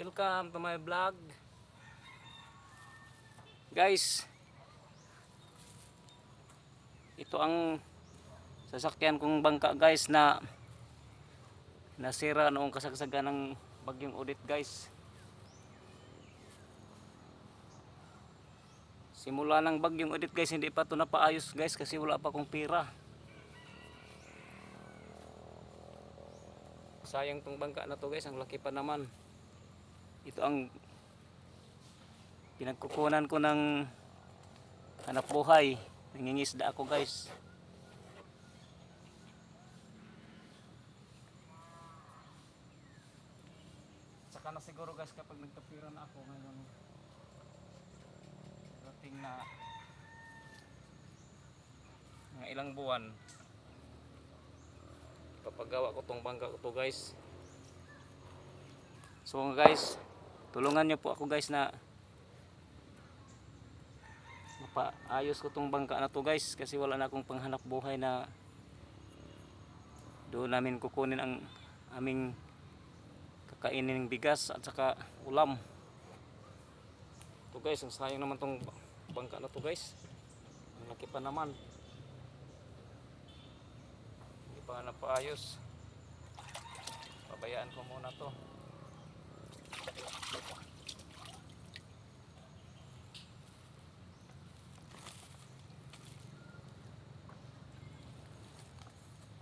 Welcome to my vlog. Guys, ito ang sasakyan kong bangka guys na nasira noong kasagsagan ng bagyong Odette guys. Simula ng bagyong Odette guys, hindi pa ito napaayos guys kasi wala pa akong pira. Sayang tong bangka na to guys, ang laki pa naman. Ito ang pinagkukunan ko ng hanap buhay. Nangingisda ako guys. Saka na siguro guys kapag nagkapira na ako ngayon dating na mga ilang buwan papagawa ko tong bangka ko to guys so guys tulungan niyo po ako guys na mapaayos ko tong bangka na to guys kasi wala na akong panghanap buhay na doon namin kukunin ang aming kakainin ng bigas at saka ulam. To guys ang sayang naman tong bangka na to guys. Ang laki pa naman. Hindi pa napaayos. Pabayaan ko muna to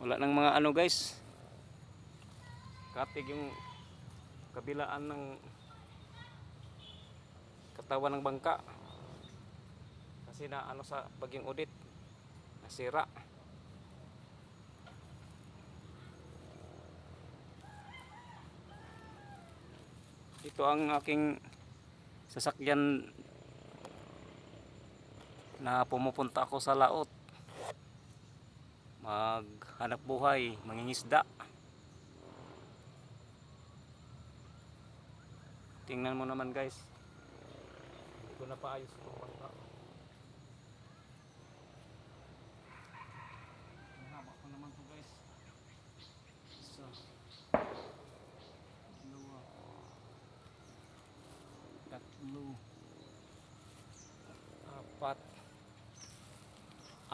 wala nang mga ano guys. Katig yung kabilaan ng katawan ng bangka. Kasi na ano sa bagyong udit nasira ito ang aking sasakyan na pumupunta ako sa laot. Maghanap buhay mangingisda. Tingnan mo naman guys. Hindi ko na paayos itong bangka ang haba ko naman to guys isa dalawa tatlo apat.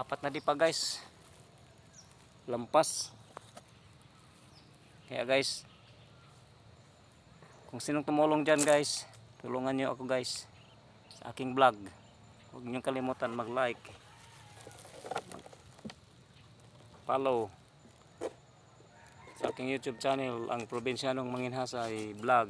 Apat na di pa guys. Lampas. Kaya guys kung sinong tumulong dyan guys tulungan nyo ako guys sa aking vlog. Huwag nyo kalimutan mag like follow sa aking youtube channel ang probinsyanong manginhasay vlog